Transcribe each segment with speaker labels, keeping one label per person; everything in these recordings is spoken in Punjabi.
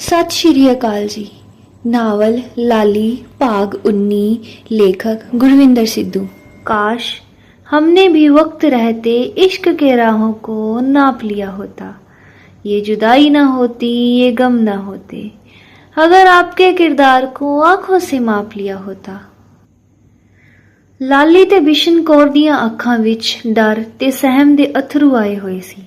Speaker 1: ਸਤਿ ਸ਼੍ਰੀ ਅਕਾਲ ਜੀ ਨਾਵਲ ਲਾਲੀ ਭਾਗ 19 लेखक गुरविंदर सिद्धू काश हमने भी वक्त रहते इश्क के राहों को नाप लिया होता ये जुदाई ना होती ये गम ना होते अगर आपके किरदार को आंखों से माप लिया होता ਲਾਲੀ ਤੇ ਬਿਸ਼ਨ ਕੌਰ ਦੀਆਂ ਅੱਖਾਂ ਵਿੱਚ ਡਰ ਤੇ ਸਹਿਮ ਦੇ ਅਥਰੂ ਆਏ ਹੋਏ ਸੀ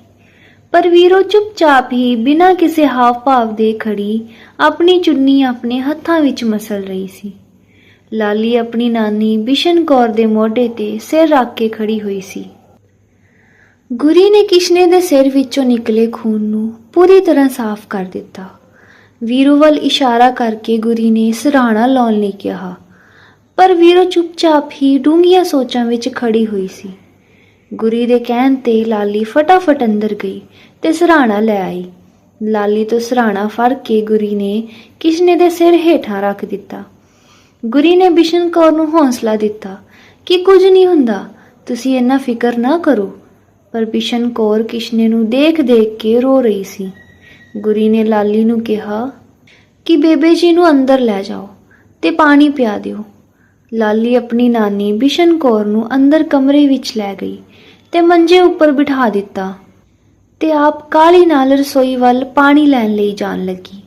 Speaker 1: ਪਰ ਵੀਰੋ ਚੁੱਪਚਾਪ ਹੀ ਬਿਨਾਂ ਕਿਸੇ ਹਾਵ ਭਾਵ ਦੇ ਖੜੀ ਆਪਣੀ ਚੁੰਨੀ ਆਪਣੇ ਹੱਥਾਂ ਵਿੱਚ ਮਸਲ ਰਹੀ ਸੀ। ਲਾਲੀ ਆਪਣੀ ਨਾਨੀ ਬਿਸ਼ਨ ਕੌਰ ਦੇ ਮੋਢੇ ਤੇ ਸਿਰ ਰੱਖ ਕੇ ਖੜੀ ਹੋਈ ਸੀ। ਗੁਰੀ ਨੇ ਕਿਸ਼ਨੇ ਦੇ ਸਿਰ ਵਿੱਚੋਂ ਨਿਕਲੇ ਖੂਨ ਨੂੰ ਪੂਰੀ ਤਰ੍ਹਾਂ ਸਾਫ਼ ਕਰ ਦਿੱਤਾ। ਵੀਰੂ ਵੱਲ ਇਸ਼ਾਰਾ ਕਰਕੇ ਗੁਰੀ ਨੇ ਸਰਾਣਾ ਲਾਉਣ ਲਈ ਕਿਹਾ। ਪਰ ਵੀਰੋ ਚੁੱਪਚਾਪ ਹੀ ਡੂੰਘੀਆਂ ਸੋਚਾਂ ਵਿੱਚ ਖੜੀ ਹੋਈ ਸੀ। ਗੁਰੀ ਦੇ ਕਹਿਣ ਤੇ ਲਾਲੀ ਫਟਾਫਟ ਅੰਦਰ ਗਈ ਤੇ ਸਰਾਣਾ ਲੈ ਆਈ। ਲਾਲੀ ਤੋਂ ਸਰਾਣਾ ਫੜ ਕੇ ਗੁਰੀ ਨੇ ਕਿਸ਼ਨੇ ਦੇ ਸਿਰ ਹੇਠਾਂ ਰੱਖ ਦਿੱਤਾ। ਗੁਰੀ ਨੇ ਬਿਸ਼ਨ ਕੌਰ ਨੂੰ ਹੌਸਲਾ ਦਿੱਤਾ ਕਿ ਕੁਝ ਨਹੀਂ ਹੁੰਦਾ, ਤੁਸੀਂ ਇੰਨਾ ਫਿਕਰ ਨਾ ਕਰੋ। ਪਰ ਬਿਸ਼ਨ ਕੌਰ ਕਿਸ਼ਨੇ ਨੂੰ ਦੇਖ-ਦੇਖ ਕੇ ਰੋ ਰਹੀ ਸੀ। ਗੁਰੀ ਨੇ ਲਾਲੀ ਨੂੰ ਕਿਹਾ ਕਿ ਬੇਬੇ ਜੀ ਨੂੰ ਅੰਦਰ ਲੈ ਜਾਓ ਤੇ ਪਾਣੀ ਪਿਆ ਦਿਓ। ਲਾਲੀ ਆਪਣੀ ਨਾਨੀ ਬਿਸ਼ਨ ਕੌਰ ਨੂੰ ਅੰਦਰ ਕਮਰੇ ਵਿੱਚ ਲੈ ਗਈ ਤੇ ਮੰਜੇ ਉੱਪਰ ਬਿਠਾ ਦਿੱਤਾ ਤੇ ਆਪ ਕਾਲੀ ਨਾਲ ਰਸੋਈ ਵੱਲ ਪਾਣੀ ਲੈਣ ਲਈ ਜਾਣ ਲੱਗੀ।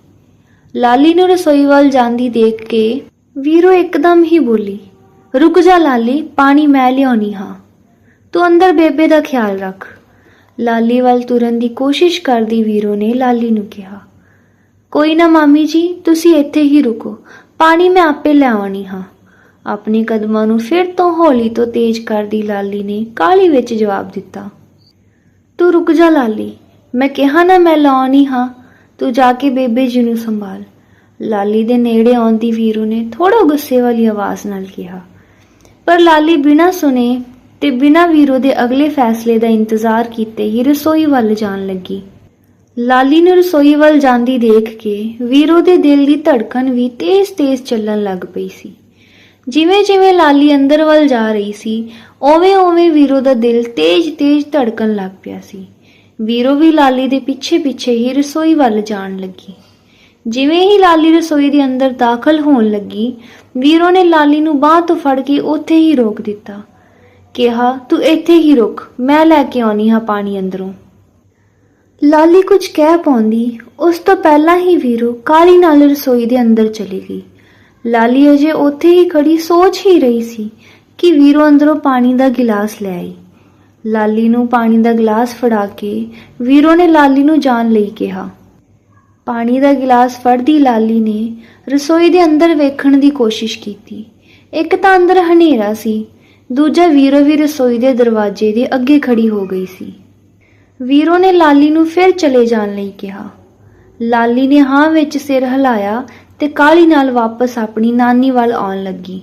Speaker 1: ਲਾਲੀ ਨੂੰ ਰਸੋਈ ਵੱਲ ਜਾਂਦੀ ਦੇਖ ਕੇ ਵੀਰੋ ਇੱਕਦਮ ਹੀ ਬੋਲੀ, ਰੁਕ ਜਾ ਲਾਲੀ, ਪਾਣੀ ਮੈਂ ਲਿਆਉਣੀ ਹਾਂ। ਤੂੰ ਅੰਦਰ ਬੇਬੇ ਦਾ ਖਿਆਲ ਰੱਖ। ਲਾਲੀ ਵੱਲ ਤੁਰਨ ਦੀ ਕੋਸ਼ਿਸ਼ ਕਰਦੀ ਵੀਰੋ ਨੇ ਲਾਲੀ ਨੂੰ ਕਿਹਾ, ਕੋਈ ਨਾ ਮਾਮੀ ਜੀ, ਤੁਸੀਂ ਇੱਥੇ ਹੀ ਰੁਕੋ। ਪਾਣੀ ਮੈਂ ਆਪੇ ਲੈ ਆਉਣੀ ਹਾਂ। ਆਪਣੇ ਕਦਮਾਂ ਨੂੰ ਫਿਰ ਤੋਂ ਹੌਲੀ ਤੋਂ ਤੇਜ਼ ਕਰਦੀ ਲਾਲੀ ਨੇ ਕਾਲੀ ਵਿੱਚ ਜਵਾਬ ਦਿੱਤਾ। ਤੂੰ ਰੁਕ ਜਾ ਲਾਲੀ, ਮੈਂ ਕਿਹਾ ਨਾ ਮੈਂ ਲਾਉਣੀ ਹਾਂ ਤੂੰ ਜਾ ਕੇ ਬੇਬੇ ਜੀ ਨੂੰ ਸੰਭਾਲ। ਲਾਲੀ ਦੇ ਨੇੜੇ ਆਉਂਦੀ ਵੀਰੂ ਨੇ ਥੋੜਾ ਗੁੱਸੇ ਵਾਲੀ ਆਵਾਜ਼ ਨਾਲ ਕਿਹਾ। ਪਰ ਲਾਲੀ ਬਿਨਾਂ ਸੁਨੇ ਤੇ ਬਿਨਾਂ ਵੀਰੋ ਦੇ ਅਗਲੇ ਫੈਸਲੇ ਦਾ ਇੰਤਜ਼ਾਰ ਕੀਤੇ ਹੀ ਰਸੋਈ ਵੱਲ ਜਾਣ ਲੱਗੀ। ਲਾਲੀ ਨੂੰ ਰਸੋਈ ਵੱਲ ਜਾਂਦੀ ਦੇਖ ਕੇ ਵੀਰੋ ਦੇ ਦਿਲ ਦੀ ਧੜਕਣ ਵੀ ਤੇਜ਼-ਤੇਜ਼ ਚੱਲਣ ਲੱਗ ਪਈ ਸੀ। ਜਿਵੇਂ-ਜਿਵੇਂ ਲਾਲੀ ਅੰਦਰ ਵੱਲ ਜਾ ਰਹੀ ਸੀ ਓਵੇਂ-ਓਵੇਂ ਵੀਰੋ ਦਾ ਦਿਲ ਤੇਜ਼-ਤੇਜ਼ ਧੜਕਣ ਲੱਗ ਪਿਆ ਸੀ। ਵੀਰੋ ਵੀ ਲਾਲੀ ਦੇ ਪਿੱਛੇ-ਪਿੱਛੇ ਹੀ ਰਸੋਈ ਵੱਲ ਜਾਣ ਲੱਗੀ। ਜਿਵੇਂ ਹੀ ਲਾਲੀ ਰਸੋਈ ਦੇ ਅੰਦਰ ਦਾਖਲ ਹੋਣ ਲੱਗੀ, ਵੀਰੋ ਨੇ ਲਾਲੀ ਨੂੰ ਬਾਹ ਤੋਂ ਫੜ ਕੇ ਉੱਥੇ ਹੀ ਰੋਕ ਦਿੱਤਾ। ਕਿਹਾ, ਤੂੰ ਇੱਥੇ ਹੀ ਰੁਕ, ਮੈਂ ਲੈ ਕੇ ਆਉਣੀ ਹਾਂ ਪਾਣੀ ਅੰਦਰੋਂ। ਲਾਲੀ ਕੁਝ ਕਹਿ ਪਾਉਂਦੀ, ਉਸ ਤੋਂ ਪਹਿਲਾਂ ਹੀ ਵੀਰੋ ਕਾਲੀ ਨਾਲ ਰਸੋਈ ਦੇ ਅੰਦਰ ਚਲੀ ਗਈ। ਲਾਲੀ ਅਜੇ ਉੱਥੇ ਹੀ ਖੜੀ ਸੋਚ ਹੀ ਰਹੀ ਸੀ ਕਿ ਵੀਰੋ ਅੰਦਰੋਂ ਪਾਣੀ ਦਾ ਗਿਲਾਸ ਲੈ ਆਈ। ਲਾਲੀ ਨੂੰ ਪਾਣੀ ਦਾ ਗਿਲਾਸ ਫੜਾ ਕੇ ਵੀਰੋ ਨੇ ਲਾਲੀ ਨੂੰ ਜਾਣ ਲਈ ਕਿਹਾ। ਪਾਣੀ ਦਾ ਗਿਲਾਸ ਫੜਦੀ ਲਾਲੀ ਨੇ ਰਸੋਈ ਦੇ ਅੰਦਰ ਵੇਖਣ ਦੀ ਕੋਸ਼ਿਸ਼ ਕੀਤੀ। ਇੱਕ ਤਾਂ ਅੰਦਰ ਹਨੇਰਾ ਸੀ, ਦੂਜਾ ਵੀਰੋ ਵੀ ਰਸੋਈ ਦੇ ਦਰਵਾਜ਼ੇ ਦੇ ਅੱਗੇ ਖੜੀ ਹੋ ਗਈ ਸੀ। ਵੀਰੋ ਨੇ ਲਾਲੀ ਨੂੰ ਫਿਰ ਚਲੇ ਜਾਣ ਲਈ ਕਿਹਾ। ਲਾਲੀ ਨੇ ਹਾਂ ਵਿੱਚ ਸਿਰ ਹਿਲਾਇਆ ਤੇ ਕਾਲੀ ਨਾਲ ਵਾਪਸ ਆਪਣੀ ਨਾਨੀ ਵੱਲ ਆਉਣ ਲੱਗੀ।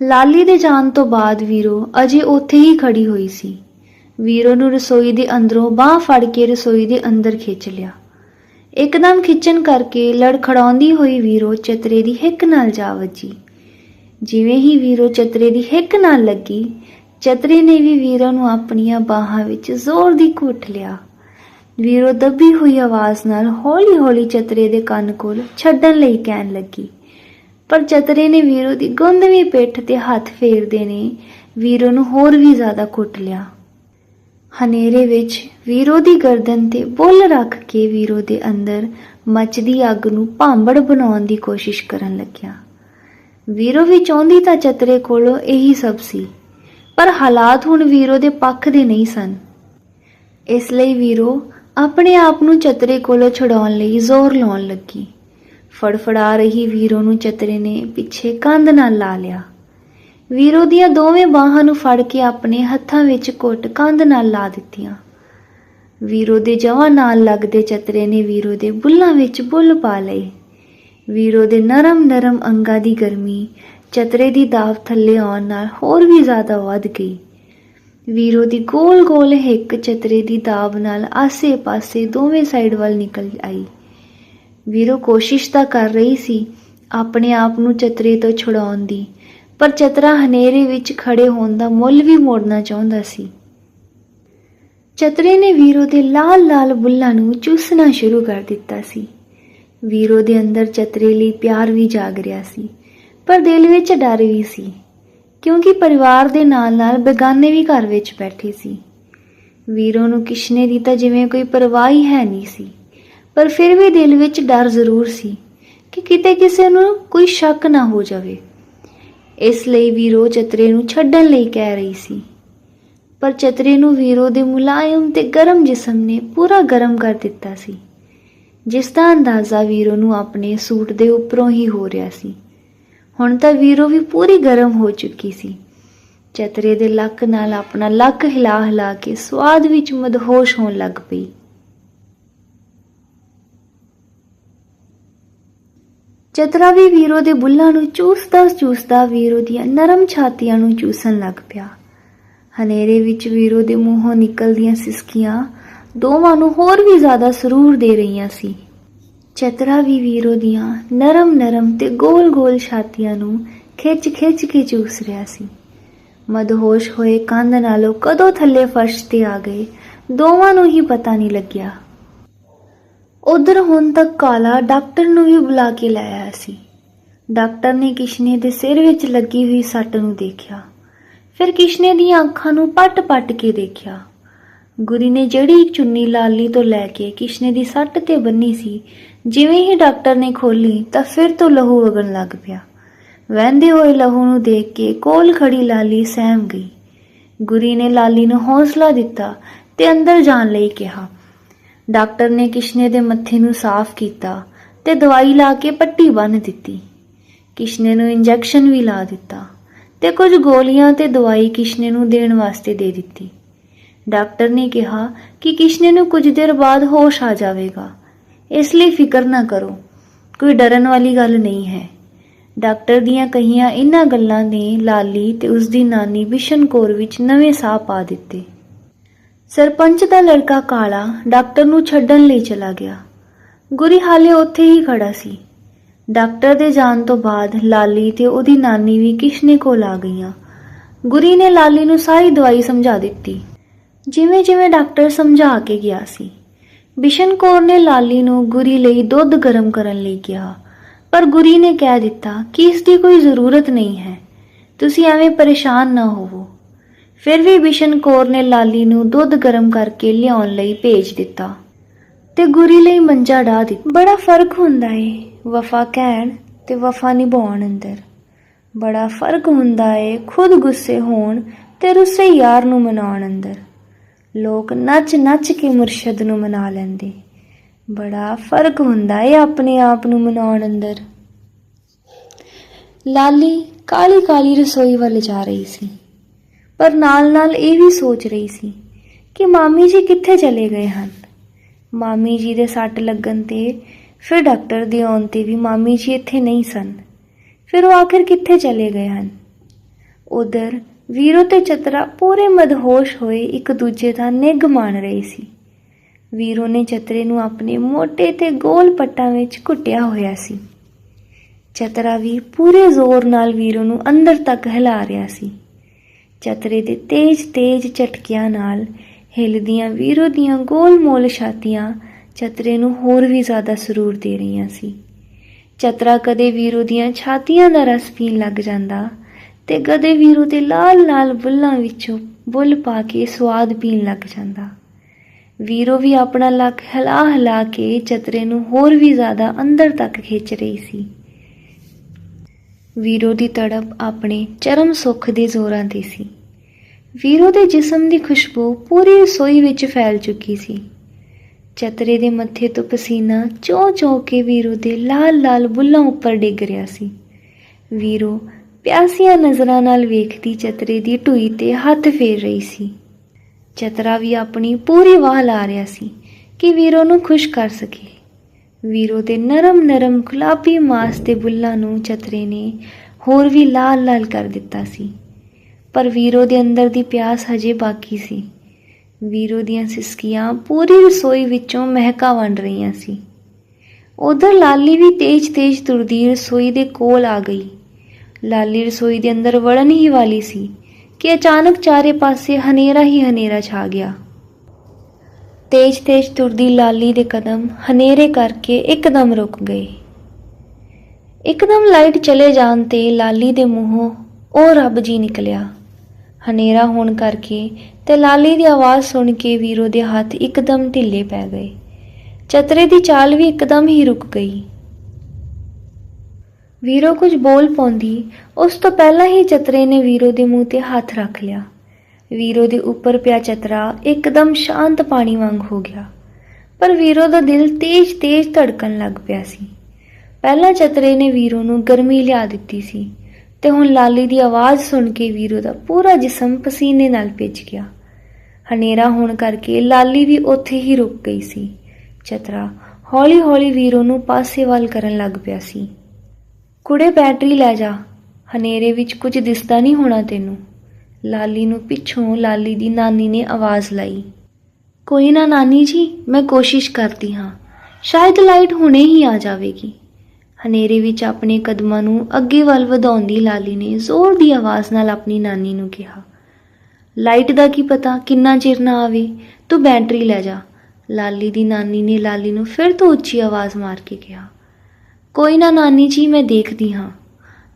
Speaker 1: ਲਾਲੀ ਦੇ ਜਾਣ ਤੋਂ ਬਾਅਦ ਵੀਰੋ, ਅਜੇ ਉੱਥੇ ਹੀ ਖੜੀ ਹੋਈ ਸੀ। ਵੀਰੋ ਨੂੰ ਰਸੋਈ ਦੇ ਅੰਦਰੋਂ ਬਾਹ ਫੜ ਕੇ ਰਸੋਈ ਦੇ ਅੰਦਰ ਖਿੱਚ ਲਿਆ। ਇੱਕਦਮ ਖਿੱਚਣ ਕਰਕੇ ਲੜਖੜਾਉਂਦੀ ਹੋਈ ਵੀਰੋ ਚਤਰੇ ਦੀ ਹਿੱਕ ਨਾਲ ਜਾ ਵੱਜੀ। ਜਿਵੇਂ ਹੀ ਵੀਰੋ ਚਤਰੇ ਦੀ ਹਿੱਕ ਨਾਲ ਲੱਗੀ, ਚਤਰੇ ਨੇ ਵੀ ਵੀਰੋ ਨੂੰ ਆਪਣੀਆਂ ਬਾਹਾਂ ਵਿੱਚ ਜ਼ੋਰ ਦੀ ਘੁੱਟ ਲਿਆ। ਵੀਰੋ ਦੱਬੀ ਹੋਈ ਆਵਾਜ਼ ਨਾਲ ਹੌਲੀ-ਹੌਲੀ ਚਤਰੇ ਦੇ ਕੰਨ ਕੋਲ ਛੱਡਣ ਲਈ ਕਹਿਣ ਲੱਗੀ। ਪਰ ਚਤਰੇ ਨੇ ਵੀਰੋ ਦੀ ਗੁੰਦਵੀਂ ਪਿੱਠ ਤੇ ਹੱਥ ਫੇਰਦੇ ਨੇ, ਵੀਰੋ ਨੂੰ ਹੋਰ ਵੀ ਜ਼ਿਆਦਾ ਕੁੱਟ ਲਿਆ। ਹਨੇਰੇ ਵਿੱਚ ਵੀਰੋ ਦੀ ਗਰਦਨ ਤੇ ਬੁੱਲ ਰੱਖ ਕੇ ਵੀਰੋ ਦੇ ਅੰਦਰ ਮੱਚਦੀ ਅੱਗ ਨੂੰ ਭਾਂਬੜ ਬਣਾਉਣ ਦੀ ਕੋਸ਼ਿਸ਼ ਕਰਨ ਲੱਗਿਆ। ਵੀਰੋ ਵੀ ਚਾਹੁੰਦੀ ਤਾਂ ਚਤਰੇ ਕੋਲੋਂ ਇਹੀ ਸਭ ਸੀ, ਪਰ ਹਾਲਾਤ ਹੁਣ ਵੀਰੋ ਦੇ ਪੱਖ ਦੇ ਨਹੀਂ ਸਨ। ਇਸ ਲਈ ਵੀਰੋ ਆਪਣੇ ਆਪ ਨੂੰ ਚਤਰੇ ਕੋਲੋਂ ਛਡਾਉਣ ਲਈ ਜ਼ੋਰ ਲਾਉਣ ਲੱਗੀ। ਫੜਫੜਾ ਰਹੀ ਵੀਰੋ ਨੂੰ ਚਤਰੇ ਨੇ ਪਿੱਛੇ ਕੰਧ ਨਾਲ ਲਾ ਲਿਆ। ਵੀਰੋ ਦੀਆਂ ਦੋਵੇਂ ਬਾਹਾਂ ਨੂੰ ਫੜ ਕੇ ਆਪਣੇ ਹੱਥਾਂ ਵਿੱਚ ਘੁੱਟ ਕੰਧ ਨਾਲ ਲਾ ਦਿੱਤੀਆਂ। ਵੀਰੋ ਦੇ ਜਵਾਂ ਨਾਲ ਲੱਗਦੇ ਚਤਰੇ ਨੇ ਵੀਰੋ ਦੇ ਬੁੱਲਾਂ ਵਿੱਚ ਬੁੱਲ ਪਾ ਲਏ। ਵੀਰੋ ਦੇ ਨਰਮ ਨਰਮ ਅੰਗਾਂ ਦੀ ਗਰਮੀ ਚਤਰੇ ਦੀ ਦਾਵ ਥੱਲੇ ਆਉਣ ਨਾਲ ਹੋਰ ਵੀ ਜ਼ਿਆਦਾ ਵੱਧ ਗਈ। ਵੀਰੋ ਦੀ ਗੋਲ-ਗੋਲ ਹਿੱਕ ਚਤਰੇ ਦੀ ਦਾਬ ਨਾਲ ਆਸੇ-ਪਾਸੇ ਦੋਵੇਂ ਸਾਈਡ ਵੱਲ ਨਿਕਲ ਆਈ। ਵੀਰੋ ਕੋਸ਼ਿਸ਼ ਤਾਂ ਕਰ ਰਹੀ ਸੀ ਆਪਣੇ ਆਪ ਨੂੰ ਚਤਰੇ ਤੋਂ ਛੁਡਾਉਣ ਦੀ, ਪਰ ਚਤਰਾ ਹਨੇਰੇ ਵਿੱਚ ਖੜੇ ਹੋਣ ਦਾ ਮੁੱਲ ਵੀ ਮੋੜਨਾ ਚਾਹੁੰਦਾ ਸੀ। ਚਤਰੇ ਨੇ ਵੀਰੋ ਦੇ ਲਾਲ-ਲਾਲ ਬੁੱਲਾਂ ਨੂੰ ਚੂਸਣਾ ਸ਼ੁਰੂ ਕਰ ਦਿੱਤਾ ਸੀ। ਵੀਰੋ ਦੇ ਅੰਦਰ ਚਤਰੇ ਲਈ ਪਿਆਰ ਵੀ ਜਾਗ ਰਿਹਾ ਸੀ, ਪਰ ਦਿਲ ਵਿੱਚ ਡਰ ਵੀ ਸੀ। ਕਿਉਂਕਿ ਪਰਿਵਾਰ ਦੇ ਨਾਲ-ਨਾਲ ਬੇਗਾਨੇ ਵੀ ਘਰ ਵਿੱਚ ਬੈਠੇ ਸੀ। ਵੀਰੋ ਨੂੰ ਕਿਸ਼ਨੇ ਦੀ ਤਾਂ ਜਿਵੇਂ ਕੋਈ ਪਰਵਾਹ ਹੀ ਹੈ ਨਹੀਂ ਸੀ। ਪਰ ਫਿਰ ਵੀ ਦਿਲ ਵਿੱਚ ਡਰ ਜ਼ਰੂਰ ਸੀ ਕਿ ਕਿਤੇ ਕਿਸੇ ਨੂੰ ਕੋਈ ਸ਼ੱਕ ਨਾ ਹੋ ਜਾਵੇ। ਇਸ ਲਈ ਵੀਰੋ ਚਤਰੇ ਨੂੰ ਛੱਡਣ ਲਈ ਕਹਿ ਰਹੀ ਸੀ। ਪਰ ਚਤਰੇ ਨੂੰ ਵੀਰੋ ਦੇ ਮੁਲਾਇਮ ਤੇ ਗਰਮ ਜਿਸਮ ਨੇ ਪੂਰਾ ਗਰਮ ਕਰ ਦਿੱਤਾ ਸੀ। ਜਿਸ ਦਾ ਅੰਦਾਜ਼ਾ ਵੀਰੋ ਨੂੰ ਆਪਣੇ ਸੂਟ ਦੇ ਉੱਪਰੋਂ ਹੀ ਹੋ ਰਿਹਾ ਸੀ। ਹੁਣ ਤਾਂ ਵੀਰੋ ਵੀ ਪੂਰੀ ਗਰਮ ਹੋ ਚੁੱਕੀ ਸੀ। ਚਤਰੇ ਦੇ ਲੱਕ ਨਾਲ ਆਪਣਾ ਲੱਕ ਹਿਲਾ ਹਿਲਾ ਕੇ ਸਵਾਦ ਵਿੱਚ ਮਦਹੋਸ਼ ਹੋਣ ਲੱਗ ਪਈ। ਚਤਰਾ ਵੀ ਵੀਰੋ ਦੇ ਬੁੱਲਾਂ ਨੂੰ ਚੂਸਦਾ ਚੂਸਦਾ ਵੀਰੋ ਦੀਆਂ ਨਰਮ ਛਾਤੀਆਂ ਨੂੰ ਚੂਸਣ ਲੱਗ ਪਿਆ। ਹਨੇਰੇ ਵਿੱਚ ਵੀਰੋ ਦੇ ਮੂੰਹੋਂ ਨਿਕਲਦੀਆਂ ਸਿਸਕੀਆਂ ਦੋਵਾਂ ਨੂੰ ਹੋਰ ਵੀ ਜ਼ਿਆਦਾ ਸਰੂਰ ਦੇ ਰਹੀਆਂ ਸੀ। ਚਤਰਾ ਵੀ ਵੀਰੋ ਦੀਆਂ ਨਰਮ ਨਰਮ ਤੇ ਗੋਲ ਗੋਲ ਛਾਤੀਆਂ ਨੂੰ ਖਿੱਚ ਖਿੱਚ ਕੇ ਚੂਸ ਰਿਹਾ ਸੀ। ਮਦਹੋਸ਼ ਹੋਏ ਕੰਧ ਨਾਲੋਂ ਕਦੋਂ ਥੱਲੇ ਫਰਸ਼ ਤੇ ਆ ਗਏ, ਦੋਵਾਂ ਨੂੰ ਹੀ ਪਤਾ ਨਹੀਂ ਲੱਗਿਆ। ਉਧਰ ਹੁਣ ਤੱਕ ਕਾਲਾ ਡਾਕਟਰ ਨੂੰ ਵੀ ਬੁਲਾ ਕੇ ਲਾਇਆ ਸੀ। ਡਾਕਟਰ ਨੇ ਕਿਸ਼ਨੇ ਦੇ ਸਿਰ ਵਿੱਚ ਲੱਗੀ ਹੋਈ ਸੱਟ ਨੂੰ ਦੇਖਿਆ। ਫਿਰ ਕਿਸ਼ਨੇ ਦੀਆਂ ਅੱਖਾਂ ਨੂੰ ਪੱਟ-ਪੱਟ ਕੇ ਦੇਖਿਆ। ਗੁਰੀ ਨੇ ਜਿਹੜੀ ਚੁੰਨੀ ਲਾਲੀ ਤੋਂ ਲੈ ਕੇ ਕਿਸ਼ਨੇ ਦੀ ਸੱਟ ਤੇ ਬੰਨੀ ਸੀ, ਜਿਵੇਂ ਹੀ ਡਾਕਟਰ ਨੇ ਖੋਲੀ ਤਾਂ ਫਿਰ ਤੋਂ ਲਹੂ ਵਗਣ ਲੱਗ ਪਿਆ। ਵਹਿੰਦੇ ਹੋਏ ਲਹੂ ਨੂੰ ਦੇਖ ਕੇ ਕੋਲ ਖੜੀ ਲਾਲੀ ਸਹਿਮ ਗਈ। ਗੁਰੀ ਨੇ ਲਾਲੀ ਨੂੰ ਹੌਸਲਾ ਦਿੱਤਾ ਤੇ ਅੰਦਰ ਜਾਣ ਲਈ ਕਿਹਾ। ਡਾਕਟਰ ਨੇ ਕਿਸ਼ਨੇ ਦੇ ਮੱਥੇ ਨੂੰ ਸਾਫ਼ ਕੀਤਾ ਤੇ ਦਵਾਈ ਲਾ ਕੇ ਪੱਟੀ ਬੰਨ੍ਹ ਦਿੱਤੀ। ਕਿਸ਼ਨੇ ਨੂੰ ਇੰਜੈਕਸ਼ਨ ਵੀ ਲਾ ਦਿੱਤਾ ਤੇ ਕੁਝ ਗੋਲੀਆਂ ਤੇ ਦਵਾਈ ਕਿਸ਼ਨੇ ਨੂੰ ਦੇਣ ਵਾਸਤੇ ਦੇ ਦਿੱਤੀ। ਡਾਕਟਰ ਨੇ ਕਿਹਾ ਕਿ ਕਿਸ਼ਨੇ ਨੂੰ ਕੁਝ ਦੇਰ ਬਾਅਦ ਹੋਸ਼ ਆ ਜਾਵੇਗਾ। ਇਸ ਲਈ ਫਿਕਰ ਨਾ ਕਰੋ। ਕੋਈ ਡਰਨ ਵਾਲੀ ਗੱਲ ਨਹੀਂ ਹੈ। ਡਾਕਟਰ ਦੀਆਂ ਕਹੀਆਂ ਇਹਨਾਂ ਗੱਲਾਂ ਨੇ ਲਾਲੀ ਤੇ ਉਸ ਦੀ ਨਾਨੀ ਬਿਸ਼ਨ ਕੌਰ ਵਿੱਚ ਨਵੇਂ ਸਾਹ ਪਾ ਦਿੱਤੇ। ਸਰਪੰਚ ਦਾ ਲੜਕਾ ਕਾਲਾ ਡਾਕਟਰ ਨੂੰ ਛੱਡਣ ਲਈ ਚਲਾ ਗਿਆ। ਗੁਰੀ ਹਾਲੇ ਉੱਥੇ ਹੀ ਖੜਾ ਸੀ। ਡਾਕਟਰ ਦੇ ਜਾਣ ਤੋਂ ਬਾਅਦ ਲਾਲੀ ਤੇ ਉਹਦੀ ਨਾਨੀ ਵੀ ਕਿਸ਼ਨੇ ਕੋਲ ਆ ਗਈਆਂ। ਗੁਰੀ ਨੇ ਲਾਲੀ ਨੂੰ ਸਾਰੀ ਦਵਾਈ ਸਮਝਾ ਦਿੱਤੀ। ਜਿਵੇਂ ਜਿਵੇਂ ਡਾਕਟਰ ਸਮਝਾ ਕੇ ਗਿਆ ਸੀ। ਬਿਸ਼ਨ ਕੌਰ ਨੇ ਲਾਲੀ ਨੂੰ ਗੁਰੀ ਲਈ ਦੁੱਧ ਗਰਮ ਕਰਨ ਲਈ ਕਿਹਾ। ਪਰ ਗੁਰੀ ਨੇ ਕਹਿ ਦਿੱਤਾ ਕਿ ਇਸ ਦੀ ਕੋਈ ਜ਼ਰੂਰਤ ਨਹੀਂ ਹੈ। ਤੁਸੀਂ ਐਵੇਂ ਪਰੇਸ਼ਾਨ ਨਾ ਹੋਵੋ। ਫਿਰ ਵੀ ਬਿਸ਼ਨ ਕੌਰ ਨੇ ਲਾਲੀ ਨੂੰ ਦੁੱਧ ਗਰਮ ਕਰਕੇ ਲਿਆਉਣ ਲਈ ਭੇਜ ਦਿੱਤਾ। ਤੇ ਗੁਰੀ ਲਈ ਮੰਜਾ ਢਾ ਦਿੱਤਾ। ਬੜਾ ਫ਼ਰਕ ਹੁੰਦਾ ਏ। ਵਫਾ ਕਹਿਣ ਤੇ ਵਫਾ ਨਿਭਾਉਣ ਅੰਦਰ। ਬੜਾ ਫ਼ਰਕ ਹੁੰਦਾ ਏ ਖੁਦ ਗੁੱਸੇ ਹੋਣ ਤੇ ਰੁੱਸੇ ਯਾਰ ਨੂੰ ਮਨਾਉਣ ਅੰਦਰ। ਲੋਕ ਨੱਚ ਨੱਚ ਕੇ ਮੁਰਸ਼ਦ ਨੂੰ ਮਨਾ ਲੈਂਦੇ। ਬੜਾ ਫ਼ਰਕ ਹੁੰਦਾ ਏ ਆਪਣੇ ਆਪ ਨੂੰ ਮਨਾਉਣ ਅੰਦਰ। ਲਾਲੀ ਕਾਲੀ ਕਾਲੀ ਰਸੋਈ ਵੱਲ ਜਾ ਰਹੀ ਸੀ। ਪਰ ਨਾਲ-ਨਾਲ ਇਹ ਵੀ ਸੋਚ ਰਹੀ ਸੀ ਕਿ ਮਾਮੀ ਜੀ ਕਿੱਥੇ ਚਲੇ ਗਏ ਹਨ। ਮਾਮੀ ਜੀ ਦੇ ਸੱਟ ਲੱਗਣ ਤੇ ਫਿਰ ਡਾਕਟਰ ਦੇ ਆਉਣ ਤੇ ਵੀ ਮਾਮੀ ਜੀ ਇੱਥੇ ਨਹੀਂ ਸਨ। ਫਿਰ ਉਹ ਆਖਿਰ ਕਿੱਥੇ ਚਲੇ ਗਏ ਹਨ? ਉਧਰ ਵੀਰੋ ਤੇ ਚਤਰਾ ਪੂਰੇ ਮਦਹੋਸ਼ ਹੋਏ ਇੱਕ ਦੂਜੇ ਦਾ ਨਿੱਘ ਮਾਣ ਰਹੇ ਸੀ। ਵੀਰੋ ਨੇ ਚਤਰੇ ਨੂੰ ਆਪਣੇ ਮੋਟੇ ਤੇ ਗੋਲ ਪੱਟਾਂ ਵਿੱਚ ਘੁੱਟਿਆ ਹੋਇਆ ਸੀ। ਚਤਰਾ ਵੀ ਪੂਰੇ ਜ਼ੋਰ ਨਾਲ ਵੀਰੋ ਨੂੰ ਅੰਦਰ ਤੱਕ ਹਿਲਾ ਰਿਹਾ ਸੀ। ਚਤਰੇ ਦੇ ਤੇਜ਼-ਤੇਜ਼ ਝਟਕਿਆਂ ਨਾਲ ਹਿਲਦੀਆਂ ਵੀਰੋ ਦੀਆਂ ਗੋਲ-ਮੋਲ ਛਾਤੀਆਂ ਚਤਰੇ ਨੂੰ ਹੋਰ ਵੀ ਜ਼ਿਆਦਾ ਸਰੂਰ ਦੇ ਰਹੀਆਂ ਸੀ। ਚਤਰਾ ਕਦੇ ਵੀਰੋ ਦੀਆਂ ਛਾਤੀਆਂ ਦਾ ਰਸ ਪੀਣ ਲੱਗ ਜਾਂਦਾ ਤੇ ਗਦੇ ਵੀਰੋ ਦੇ ਲਾਲ-ਲਾਲ ਬੁੱਲਾਂ ਵਿੱਚੋਂ ਬੁੱਲ ਪਾ ਕੇ ਸਵਾਦ ਪੀਣ ਲੱਗ ਜਾਂਦਾ। ਵੀਰੋ ਵੀ ਆਪਣਾ ਲੱਕ ਹਿਲਾ-ਹਿਲਾ ਕੇ ਚਤਰੇ ਨੂੰ ਹੋਰ ਵੀ ਜ਼ਿਆਦਾ ਅੰਦਰ ਤੱਕ ਖਿੱਚ ਰਹੀ ਸੀ। ਵੀਰੋ ਦੀ ਤੜਪ ਆਪਣੇ ਚਰਮ ਸੁੱਖ ਦੇ ਜ਼ੋਰਾਂ ਤੇ ਸੀ। ਵੀਰੋ ਦੇ ਜਿਸਮ ਦੀ ਖੁਸ਼ਬੂ ਪੂਰੀ ਰਸੋਈ ਵਿੱਚ ਫੈਲ ਚੁੱਕੀ ਸੀ। ਚਤਰੇ ਦੇ ਮੱਥੇ ਤੋਂ ਪਸੀਨਾ ਚੋ ਚੋ ਕੇ ਵੀਰੋ ਦੇ ਲਾਲ-ਲਾਲ ਬੁੱਲਾਂ ਉੱਪਰ ਡਿੱਗ ਰਿਹਾ ਸੀ। ਵੀਰੋ ਪਿਆਸੀਆਂ ਨਜ਼ਰਾਂ ਨਾਲ ਵੇਖਦੀ ਚਤਰੇ ਦੀ ਢੂਈ ਤੇ ਹੱਥ ਫੇਰ ਰਹੀ ਸੀ। ਚਤਰਾ ਵੀ ਆਪਣੀ ਪੂਰੀ ਵਾਹ ਲਾ ਰਿਹਾ ਸੀ ਕਿ ਵੀਰੋ ਨੂੰ ਖੁਸ਼ ਕਰ ਸਕੇ। ਵੀਰੋ ਦੇ ਨਰਮ ਨਰਮ ਗੁਲਾਬੀ ਮਾਸ ਦੇ ਬੁੱਲਾਂ ਨੂੰ ਚਤਰੇ ਨੇ ਹੋਰ ਵੀ ਲਾਲ ਲਾਲ ਕਰ ਦਿੱਤਾ ਸੀ। ਪਰ ਵੀਰੋ ਦੇ ਅੰਦਰ ਦੀ ਪਿਆਸ ਹਜੇ ਬਾਕੀ ਸੀ। ਵੀਰੋ ਦੀਆਂ ਸਿਸਕੀਆਂ ਪੂਰੀ ਰਸੋਈ ਵਿੱਚੋਂ ਮਹਿਕਾ ਵੰਡ ਰਹੀਆਂ ਸੀ। ਉਧਰ ਲਾਲੀ ਵੀ ਤੇਜ਼-ਤੇਜ਼ ਤੁਰਦੀ ਰਸੋਈ ਦੇ ਕੋਲ ਆ ਗਈ। ਲਾਲੀ ਰਸੋਈ ਦੇ ਅੰਦਰ ਵੜਨ ਹੀ ਵਾਲੀ ਸੀ ਕਿ ਅਚਾਨਕ ਚਾਰੇ ਪਾਸੇ ਹਨੇਰਾ ਹੀ ਹਨੇਰਾ ਛਾ ਗਿਆ। ਤੇਜ਼-ਤੇਜ਼ ਤੁਰਦੀ ਲਾਲੀ ਦੇ ਕਦਮ ਹਨੇਰੇ ਕਰਕੇ ਇੱਕਦਮ ਰੁਕ ਗਏ। ਇੱਕਦਮ ਲਾਈਟ ਚਲੇ ਜਾਣ ਤੇ ਲਾਲੀ ਦੇ ਮੂੰਹੋਂ ਉਹ ਰੱਬ ਜੀ ਨਿਕਲਿਆ। ਹਨੇਰਾ ਹੋਣ ਕਰਕੇ ਤੇ ਲਾਲੀ ਦੀ ਆਵਾਜ਼ ਸੁਣ ਕੇ ਵੀਰੋ ਦੇ ਹੱਥ ਇੱਕਦਮ ਢਿੱਲੇ ਪੈ ਗਏ। ਚਤਰੇ ਦੀ ਚਾਲ ਵੀ ਇੱਕਦਮ ਹੀ ਰੁਕ ਗਈ। ਵੀਰੋ ਕੁਝ ਬੋਲ ਪਾਉਂਦੀ, ਉਸ ਤੋਂ ਪਹਿਲਾਂ ਹੀ ਚਤਰੇ ਨੇ ਵੀਰੋ ਦੇ ਮੂੰਹ ਤੇ ਹੱਥ ਰੱਖ ਲਿਆ। ਵੀਰੋ ਦੇ ਉੱਪਰ ਪਿਆ ਚਤਰਾ ਇੱਕਦਮ ਸ਼ਾਂਤ ਪਾਣੀ ਵਾਂਗ ਹੋ ਗਿਆ। ਪਰ ਵੀਰੋ ਦਾ ਦਿਲ ਤੇਜ਼-ਤੇਜ਼ ਧੜਕਣ ਲੱਗ ਪਿਆ ਸੀ। ਪਹਿਲਾਂ ਚਤਰੇ ਨੇ ਵੀਰੋ ਨੂੰ ਗਰਮੀ ਲਿਆ ਦਿੱਤੀ ਸੀ ਤੇ ਹੁਣ ਲਾਲੀ ਦੀ ਆਵਾਜ਼ ਸੁਣ ਕੇ ਵੀਰੋ ਦਾ ਪੂਰਾ ਜਿਸਮ ਪਸੀਨੇ ਨਾਲ ਭਿੱਜ ਗਿਆ। ਹਨੇਰਾ ਹੋਣ ਕਰਕੇ ਲਾਲੀ ਵੀ ਉੱਥੇ ਹੀ ਰੁਕ ਗਈ ਸੀ। ਚਤਰਾ ਹੌਲੀ-ਹੌਲੀ ਵੀਰੋ ਨੂੰ ਪਾਸੇ ਵੱਲ ਕਰਨ ਲੱਗ ਪਿਆ ਸੀ। ਕੁੜੇ ਬੈਟਰੀ ਲੈ ਜਾ। ਹਨੇਰੇ ਵਿੱਚ ਕੁਝ ਦਿਸਦਾ ਨਹੀਂ ਹੋਣਾ ਤੈਨੂੰ। ਲਾਲੀ ਨੂੰ ਪਿੱਛੋਂ ਲਾਲੀ ਦੀ ਨਾਨੀ ਨੇ ਆਵਾਜ਼ ਲਾਈ। ਕੋਈ ਨਾ ਨਾਨੀ ਜੀ, ਮੈਂ ਕੋਸ਼ਿਸ਼ ਕਰਦੀ ਹਾਂ। ਸ਼ਾਇਦ ਲਾਈਟ ਹੁਣੇ ਹੀ ਆ ਜਾਵੇਗੀ। ਹਨੇਰੇ ਵਿੱਚ ਆਪਣੇ ਕਦਮਾਂ ਨੂੰ ਅੱਗੇ ਵੱਲ ਵਧਾਉਂਦੀ ਲਾਲੀ ਨੇ ਜ਼ੋਰ ਦੀ ਆਵਾਜ਼ ਨਾਲ ਆਪਣੀ ਨਾਨੀ ਨੂੰ ਕਿਹਾ। ਲਾਈਟ ਦਾ ਕੀ ਪਤਾ ਕਿੰਨਾ ਚਿਰ ਨਾ ਆਵੇ, ਤੂੰ ਬੈਟਰੀ ਲੈ ਜਾ। ਲਾਲੀ ਦੀ ਨਾਨੀ ਨੇ ਲਾਲੀ ਨੂੰ ਫਿਰ ਤੋਂ ਉੱਚੀ ਆਵਾਜ਼ ਮਾਰ ਕੇ ਕਿਹਾ। ਕੋਈ ਨਾ ਨਾਨੀ ਜੀ, ਮੈਂ ਦੇਖਦੀ ਹਾਂ।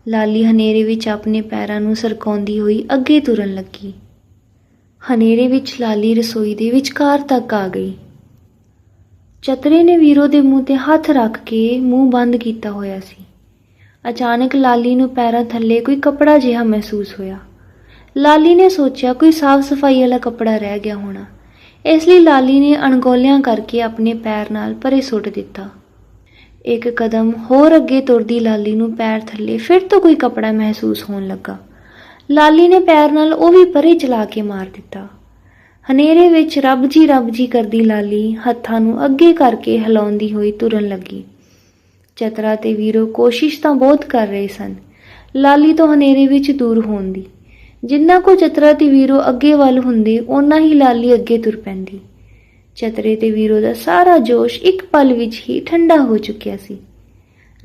Speaker 1: ਲਾਲੀ ਹਨੇਰੇ ਵਿੱਚ ਆਪਣੇ ਪੈਰਾਂ ਨੂੰ ਸਰਕਾਉਂਦੀ ਹੋਈ ਅੱਗੇ ਤੁਰਨ ਲੱਗੀ। ਹਨੇਰੇ ਵਿੱਚ ਲਾਲੀ ਰਸੋਈ ਦੇ ਵਿਚਕਾਰ ਤੱਕ ਆ ਗਈ। ਚਤਰੇ ਨੇ ਵੀਰੋ ਦੇ ਮੂੰਹ ਤੇ ਹੱਥ ਰੱਖ ਕੇ ਮੂੰਹ ਬੰਦ ਕੀਤਾ ਹੋਇਆ ਸੀ। ਅਚਾਨਕ ਲਾਲੀ ਨੂੰ ਪੈਰਾਂ ਥੱਲੇ ਕੋਈ ਕਪੜਾ ਜਿਹਾ ਮਹਿਸੂਸ ਹੋਇਆ। ਲਾਲੀ ਨੇ ਸੋਚਿਆ, ਕੋਈ ਸਾਫ਼ ਸਫ਼ਾਈ ਵਾਲਾ ਕਪੜਾ ਰਹਿ ਗਿਆ ਹੋਣਾ। ਇਸ ਲਈ ਲਾਲੀ ਨੇ ਅਣਗੌਲਿਆਂ ਕਰਕੇ ਆਪਣੇ ਪੈਰ ਨਾਲ ਪਰੇ ਸੁੱਟ ਦਿੱਤਾ। ਇੱਕ ਕਦਮ ਹੋਰ ਅੱਗੇ ਤੁਰਦੀ ਲਾਲੀ ਨੂੰ ਪੈਰ ਥੱਲੇ ਫਿਰ ਤੋਂ ਕੋਈ ਕਪੜਾ ਮਹਿਸੂਸ ਹੋਣ ਲੱਗਾ। ਲਾਲੀ ਨੇ ਪੈਰ ਨਾਲ ਉਹ ਵੀ ਪਰੇ ਚਲਾ ਕੇ ਮਾਰ ਦਿੱਤਾ। ਹਨੇਰੇ ਵਿੱਚ ਰੱਬ ਜੀ ਰੱਬ ਜੀ ਕਰਦੀ ਲਾਲੀ ਹੱਥਾਂ ਨੂੰ ਅੱਗੇ ਕਰਕੇ ਹਿਲਾਉਂਦੀ ਹੋਈ ਤੁਰਨ ਲੱਗੀ। ਚਤਰਾ ਤੇ ਵੀਰੋ ਕੋਸ਼ਿਸ਼ ਤਾਂ ਬਹੁਤ ਕਰ ਰਹੇ ਸਨ। ਲਾਲੀ ਤੋਂ ਹਨੇਰੇ ਵਿੱਚ ਦੂਰ ਹੋਣ ਦੀ। ਜਿੰਨਾ ਕੋ ਚਤਰਾ ਤੇ ਵੀਰੋ ਅੱਗੇ ਵੱਲ ਹੁੰਦੇ, ਓਨਾ ਹੀ ਲਾਲੀ ਅੱਗੇ ਤੁਰ ਪੈਂਦੀ। ਚਤਰੇ ਤੇ ਵੀਰੋ ਦਾ ਸਾਰਾ ਜੋਸ਼ ਇੱਕ ਪਲ ਵਿੱਚ ਹੀ ਠੰਡਾ ਹੋ ਚੁੱਕਿਆ ਸੀ।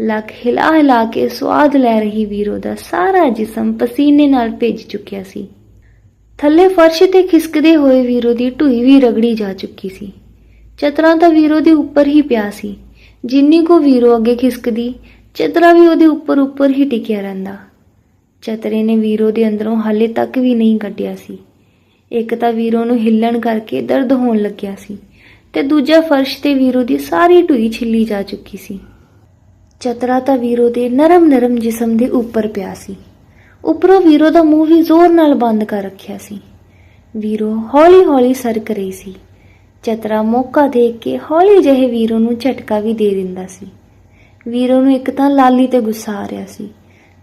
Speaker 1: ਲੱਕ ਹਿਲਾ ਹਿਲਾ ਕੇ ਸਵਾਦ ਲੈ ਰਹੀ ਵੀਰੋ ਦਾ ਸਾਰਾ ਜਿਸਮ ਪਸੀਨੇ ਨਾਲ ਭਿੱਜ ਚੁੱਕਿਆ ਸੀ। ਥੱਲੇ ਫਰਸ਼ ਤੇ ਖਿਸਕਦੇ ਹੋਏ ਵੀਰੋ ਦੀ ਢੂਈ ਵੀ ਰਗੜੀ ਜਾ ਚੁੱਕੀ ਸੀ। ਚਤਰਾ ਤਾਂ ਵੀਰੋ ਦੇ ਉੱਪਰ ਹੀ ਪਿਆ ਸੀ। ਜਿੰਨੀ ਕੋ ਵੀਰੋ ਅੱਗੇ ਖਿਸਕਦੀ, ਚਤਰਾ ਵੀ ਉਹਦੇ ਉੱਪਰ ਉੱਪਰ ਹੀ ਟਿਕਿਆ ਰਹਿੰਦਾ। ਚਤਰੇ ਨੇ ਵੀਰੋ ਦੇ ਅੰਦਰੋਂ ਹਾਲੇ ਤੱਕ ਵੀ ਨਹੀਂ ਕੱਢਿਆ ਸੀ। ਇੱਕ ਤਾਂ ਵੀਰੋ ਨੂੰ ਹਿੱਲਣ ਕਰਕੇ ਦਰਦ ਹੋਣ ਲੱਗਿਆ ਸੀ ਤੇ ਦੂਜਾ ਫਰਸ਼ ਤੇ ਵੀਰੋ ਦੀ ਸਾਰੀ ਢੂਈ ਛਿੱਲੀ ਜਾ ਚੁੱਕੀ ਸੀ। ਚਤਰਾ ਤਾਂ ਵੀਰੋ ਦੇ ਨਰਮ ਨਰਮ ਜਿਸਮ ਦੇ ਉੱਪਰ ਪਿਆ ਸੀ। ਉੱਪਰੋਂ ਵੀਰੋ ਦਾ ਮੂੰਹ ਵੀ ਜ਼ੋਰ ਨਾਲ ਬੰਦ ਕਰ ਰੱਖਿਆ ਸੀ। ਵੀਰੋ ਹੌਲੀ ਹੌਲੀ ਸਰਕ ਰਹੀ ਸੀ। ਚਤਰਾ ਮੌਕਾ ਦੇਖ ਕੇ ਹੌਲੀ ਜਿਹੇ ਵੀਰੋ ਨੂੰ ਝਟਕਾ ਵੀ ਦੇ ਦਿੰਦਾ ਸੀ। ਵੀਰੋ ਨੂੰ ਇੱਕ ਤਾਂ ਲਾਲੀ ਤੇ ਗੁੱਸਾ ਆ ਰਿਹਾ ਸੀ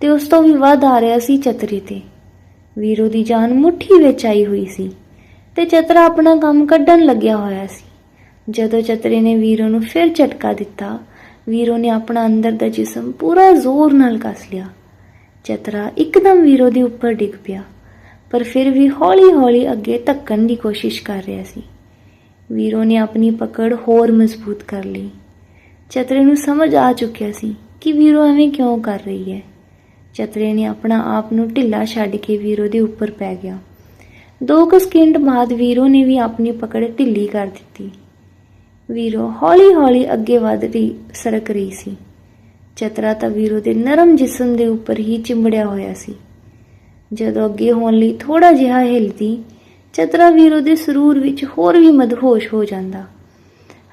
Speaker 1: ਤੇ ਉਸ ਤੋਂ ਵੀ ਵੱਧ ਆ ਰਿਹਾ ਸੀ ਚਤਰੇ ਤੇ। ਵੀਰੋ ਦੀ ਜਾਨ ਮੁੱਠੀ ਵਿੱਚ ਆਈ ਹੋਈ ਸੀ ਤੇ ਚਤਰਾ ਆਪਣਾ ਕੰਮ ਕੱਢਣ ਲੱਗਿਆ ਹੋਇਆ ਸੀ। ਜਦੋਂ ਚਤਰੇ ਨੇ ਵੀਰੋ ਨੂੰ ਫਿਰ ਝਟਕਾ ਦਿੱਤਾ, ਵੀਰੋ ਨੇ ਆਪਣਾ ਅੰਦਰ ਦਾ ਜਿਸਮ ਪੂਰਾ ਜ਼ੋਰ ਨਾਲ ਕੱਸ ਲਿਆ। ਚਤਰਾ ਇੱਕਦਮ ਵੀਰੋ ਦੇ ਉੱਪਰ ਡਿੱਗ ਪਿਆ, ਪਰ ਫਿਰ ਵੀ ਹੌਲੀ-ਹੌਲੀ ਅੱਗੇ ਧੱਕਣ ਦੀ ਕੋਸ਼ਿਸ਼ ਕਰ ਰਿਹਾ ਸੀ। ਵੀਰੋ ਨੇ ਆਪਣੀ ਪਕੜ ਹੋਰ ਮਜ਼ਬੂਤ ਕਰ ਲਈ। ਚਤਰੇ ਨੂੰ ਸਮਝ ਆ ਚੁੱਕਿਆ ਸੀ ਕਿ ਵੀਰੋ ਐਵੇਂ ਕਿਉਂ ਕਰ ਰਹੀ ਹੈ। ਚਤਰੇ ਨੇ ਆਪਣਾ ਆਪ ਨੂੰ ਢਿੱਲਾ ਛੱਡ ਕੇ ਵੀਰੋ ਦੇ ਉੱਪਰ ਪੈ ਗਿਆ। ਦੋ ਕੁ ਸਕਿੰਟ ਬਾਅਦ ਵੀਰੋ ਨੇ ਵੀ ਆਪਣੀ ਪਕੜ ਢਿੱਲੀ ਕਰ ਦਿੱਤੀ। ਵੀਰੋ ਹੌਲੀ-ਹੌਲੀ ਅੱਗੇ ਵੱਧ ਰਹੀ ਸਰਕ ਰਹੀ ਸੀ। ਚਤਰਾ ਤਾਂ ਵੀਰੋ ਦੇ ਨਰਮ ਜਿਸਮ ਦੇ ਉੱਪਰ ਹੀ ਚਿੰਬੜਿਆ ਹੋਇਆ ਸੀ। ਜਦੋਂ ਅੱਗੇ ਹੋਣ ਲਈ ਥੋੜਾ ਜਿਹਾ ਹਿਲਦੀ, ਚਤਰਾ ਵੀਰੋ ਦੇ ਸਰੂਰ ਵਿੱਚ ਹੋਰ ਵੀ ਮਦਹੋਸ਼ ਹੋ ਜਾਂਦਾ।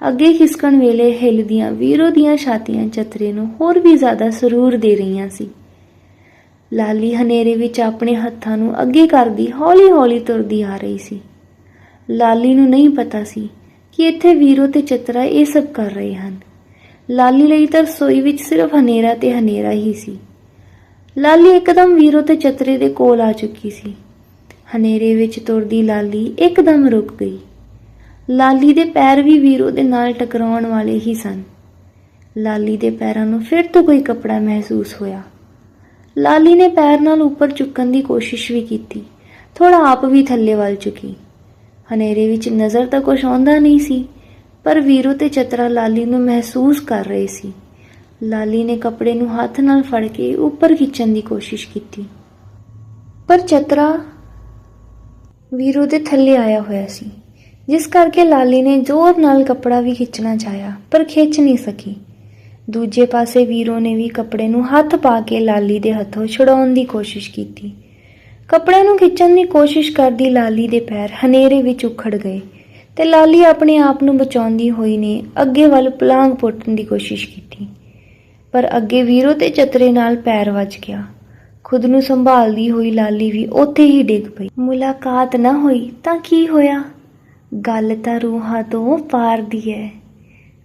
Speaker 1: ਅੱਗੇ ਖਿਸਕਣ ਵੇਲੇ ਹਿਲਦੀਆਂ ਵੀਰੋ ਦੀਆਂ ਛਾਤੀਆਂ ਚਤਰੇ ਨੂੰ ਹੋਰ ਵੀ ਜ਼ਿਆਦਾ ਸਰੂਰ ਦੇ ਰਹੀਆਂ ਸੀ। ਲਾਲੀ ਹਨੇਰੇ ਵਿੱਚ ਆਪਣੇ ਹੱਥਾਂ ਨੂੰ ਅੱਗੇ ਕਰਦੀ, ਹੌਲੀ-ਹੌਲੀ ਤੁਰਦੀ ਆ ਰਹੀ ਸੀ। ਲਾਲੀ ਨੂੰ ਨਹੀਂ ਪਤਾ ਸੀ ਕਿ ਇੱਥੇ ਵੀਰੋ ਤੇ ਚਤਰਾ ਇਹ ਸਭ ਕਰ ਰਹੇ ਹਨ। ਲਾਲੀ ਲਈ ਤਾਂ ਰਸੋਈ ਵਿੱਚ ਸਿਰਫ ਹਨੇਰਾ ਤੇ ਹਨੇਰਾ ਹੀ ਸੀ। ਲਾਲੀ ਇੱਕਦਮ ਵੀਰੋ ਤੇ ਚਤਰੇ ਦੇ ਕੋਲ ਆ ਚੁੱਕੀ ਸੀ। ਹਨੇਰੇ ਵਿੱਚ ਤੁਰਦੀ ਲਾਲੀ ਇੱਕਦਮ ਰੁਕ ਗਈ। ਲਾਲੀ ਦੇ ਪੈਰ ਵੀ ਵੀਰੋ ਦੇ ਨਾਲ ਟਕਰਾਉਣ ਵਾਲੇ ਹੀ ਸਨ। ਲਾਲੀ ਦੇ ਪੈਰਾਂ ਨੂੰ ਫਿਰ ਤੋਂ ਕੋਈ ਕਪੜਾ ਮਹਿਸੂਸ ਹੋਇਆ। ਲਾਲੀ ਨੇ ਪੈਰ ਨਾਲ ਉੱਪਰ ਚੁੱਕਣ ਦੀ ਕੋਸ਼ਿਸ਼ ਵੀ ਕੀਤੀ। ਥੋੜਾ ਆਪ ਵੀ ਥੱਲੇ ਵੱਲ ਚੁੱਕੀ ਹਨੇਰੇ ਵਿੱਚ ਨਜ਼ਰ ਤਾਂ ਕੁਝ ਆਉਂਦਾ ਨਹੀਂ ਸੀ, ਪਰ ਵੀਰੋ ਤੇ ਚਤਰਾ ਲਾਲੀ ਨੂੰ ਮਹਿਸੂਸ ਕਰ ਰਹੇ ਸੀ। ਲਾਲੀ ਨੇ ਕੱਪੜੇ ਨੂੰ ਹੱਥ ਨਾਲ ਫੜ ਕੇ ਉੱਪਰ ਖਿੱਚਣ ਦੀ ਕੋਸ਼ਿਸ਼ ਕੀਤੀ। ਪਰ ਚਤਰਾ ਵੀਰੋ ਦੇ ਥੱਲੇ ਆਇਆ ਹੋਇਆ ਸੀ, ਜਿਸ ਕਰਕੇ ਲਾਲੀ ਨੇ ਜ਼ੋਰ ਨਾਲ ਕੱਪੜਾ ਵੀ ਖਿੱਚਣਾ ਚਾਹਿਆ, ਪਰ ਖਿੱਚ ਨਹੀਂ ਸਕੀ। ਦੂਜੇ ਪਾਸੇ ਵੀਰੋ ਨੇ ਵੀ ਕੱਪੜੇ ਨੂੰ ਹੱਥ ਪਾ ਕੇ ਲਾਲੀ ਦੇ ਹੱਥੋਂ ਛੁਡਾਉਣ ਦੀ ਕੋਸ਼ਿਸ਼ ਕੀਤੀ। ਕੱਪੜੇ ਨੂੰ ਖਿੱਚਣ ਦੀ ਕੋਸ਼ਿਸ਼ ਕਰਦੀ ਲਾਲੀ ਦੇ ਪੈਰ ਹਨੇਰੇ ਵਿੱਚ ਉਖੜ ਗਏ ਤੇ ਲਾਲੀ ਆਪਣੇ ਆਪ ਨੂੰ ਬਚਾਉਂਦੀ ਹੋਈ ਨੇ ਅੱਗੇ ਵੱਲ ਪਲਾਂਗ ਪੁੱਟਣ ਦੀ ਕੋਸ਼ਿਸ਼ ਕੀਤੀ। ਪਰ ਅੱਗੇ ਵੀਰੋ ਤੇ ਚਤਰੇ ਨਾਲ ਪੈਰ ਵੱਜ ਗਿਆ। ਖੁਦ ਨੂੰ ਸੰਭਾਲਦੀ ਹੋਈ ਲਾਲੀ ਵੀ ਉੱਥੇ ਹੀ ਡਿੱਗ ਪਈ। ਮੁਲਾਕਾਤ ਨਾ ਹੋਈ ਤਾਂ ਕੀ ਹੋਇਆ? ਗੱਲ ਤਾਂ ਰੂਹਾਂ ਤੋਂ ਪਾਰ ਦੀ ਹੈ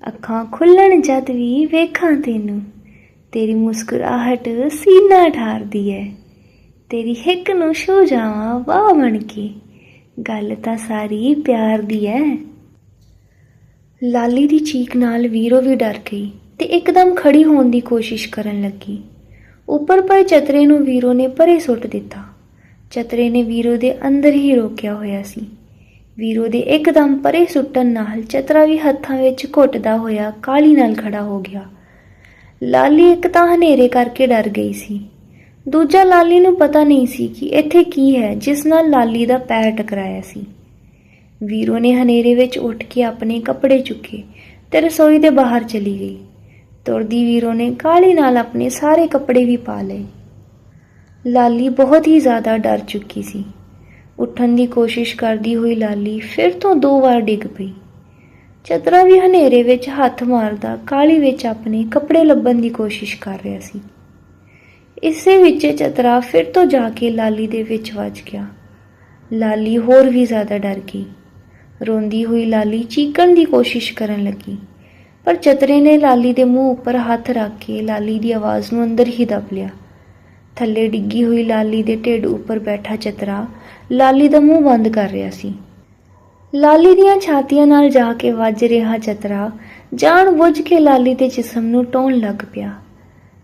Speaker 1: ਅੱਖਾਂ ਖੁੱਲਣ ਜਦ ਵੀ ਵੇਖਾਂ ਤੈਨੂੰ। ਤੇਰੀ ਮੁਸਕਰਾਹਟ ਸੀਨਾ ਠਾਰਦੀ ਹੈ ਤੇਰੀ ਹਿੱਕ ਨੂੰ ਛੋ ਜਾਵਾਂ ਵਾਹ ਬਣ ਕੇ। ਗੱਲ ਤਾਂ ਸਾਰੀ ਪਿਆਰ ਦੀ ਹੈ ਲਾਲੀ ਦੀ ਚੀਕ ਨਾਲ ਵੀਰੋ ਵੀ ਡਰ ਗਈ ਤੇ ਇੱਕਦਮ ਖੜੀ ਹੋਣ ਦੀ ਕੋਸ਼ਿਸ਼ ਕਰਨ ਲੱਗੀ। ਉੱਪਰ ਪਏ ਚਤਰੇ ਨੂੰ ਵੀਰੋ ਨੇ ਪਰੇ ਸੁੱਟ ਦਿੱਤਾ। ਚਤਰੇ ਨੇ ਵੀਰੋ ਦੇ ਅੰਦਰ ਹੀ ਰੋਕਿਆ ਹੋਇਆ ਸੀ। ਵੀਰੋ ਦੇ ਇੱਕਦਮ ਪਰੇ ਸੁੱਟਣ ਨਾਲ ਚਤਰਾ ਵੀ ਹੱਥਾਂ ਵਿੱਚ ਘੁੱਟਦਾ ਹੋਇਆ ਕਾਲੀ ਨਾਲ ਖੜਾ ਹੋ ਗਿਆ। ਲਾਲੀ ਇੱਕ ਤਾਂ ਹਨੇਰੇ ਕਰਕੇ ਡਰ ਗਈ ਸੀ। ਦੂਜਾ ਲਾਲੀ ਨੂੰ ਪਤਾ ਨਹੀਂ ਸੀ ਕਿ ਇੱਥੇ ਕੀ ਹੈ, ਜਿਸ ਨਾਲ ਲਾਲੀ ਦਾ ਪੈਰ ਟਕਰਾਇਆ ਸੀ। ਵੀਰੋ ਨੇ ਹਨੇਰੇ ਵਿੱਚ ਉੱਠ ਕੇ ਆਪਣੇ ਕੱਪੜੇ ਚੁੱਕੇ ਤੇ ਰਸੋਈ ਦੇ ਬਾਹਰ ਚਲੀ ਗਈ। ਤੁਰਦੀ ਵੀਰੋ ਨੇ ਕਾਲੀ ਨਾਲ ਆਪਣੇ ਸਾਰੇ ਕੱਪੜੇ ਵੀ ਪਾ ਲਏ। ਲਾਲੀ ਬਹੁਤ ਹੀ ਜ਼ਿਆਦਾ ਡਰ ਚੁੱਕੀ ਸੀ। ਉੱਠਣ ਦੀ ਕੋਸ਼ਿਸ਼ ਕਰਦੀ ਹੋਈ ਲਾਲੀ ਫਿਰ ਤੋਂ ਦੋ ਵਾਰ ਡਿੱਗ ਪਈ। ਚਤਰਾ ਵੀ ਹਨੇਰੇ ਵਿੱਚ ਹੱਥ ਮਾਰਦਾ ਕਾਲੀ ਵਿੱਚ ਆਪਣੇ ਕੱਪੜੇ ਲੱਭਣ ਦੀ ਕੋਸ਼ਿਸ਼ ਕਰ ਰਿਹਾ ਸੀ। ਇਸੇ ਵਿੱਚ ਚਤਰਾ ਫਿਰ ਤੋਂ ਜਾ ਕੇ ਲਾਲੀ ਦੇ ਵਿੱਚ ਵੱਜ ਗਿਆ। ਲਾਲੀ ਹੋਰ ਵੀ ਜ਼ਿਆਦਾ ਡਰ ਗਈ। ਰੋਂਦੀ ਹੋਈ ਲਾਲੀ ਚੀਕਣ ਦੀ ਕੋਸ਼ਿਸ਼ ਕਰਨ ਲੱਗੀ। ਪਰ ਚਤਰੇ ਨੇ ਲਾਲੀ ਦੇ ਮੂੰਹ ਉੱਪਰ ਹੱਥ ਰੱਖ ਕੇ ਲਾਲੀ ਦੀ ਆਵਾਜ਼ ਨੂੰ ਅੰਦਰ ਹੀ ਦਬ ਲਿਆ। ਥੱਲੇ ਡਿੱਗੀ ਹੋਈ ਲਾਲੀ ਦੇ ਢਿੱਡ ਉੱਪਰ ਬੈਠਾ ਚਤਰਾ ਲਾਲੀ ਦਾ ਮੂੰਹ ਬੰਦ ਕਰ ਰਿਹਾ ਸੀ। ਲਾਲੀ ਦੀਆਂ ਛਾਤੀਆਂ ਨਾਲ ਜਾ ਕੇ ਵੱਜ ਰਿਹਾ ਚਤਰਾ। ਜਾਣ ਬੁੱਝ ਕੇ ਲਾਲੀ ਦੇ ਜਿਸਮ ਨੂੰ ਟੋਣ ਲੱਗ ਪਿਆ।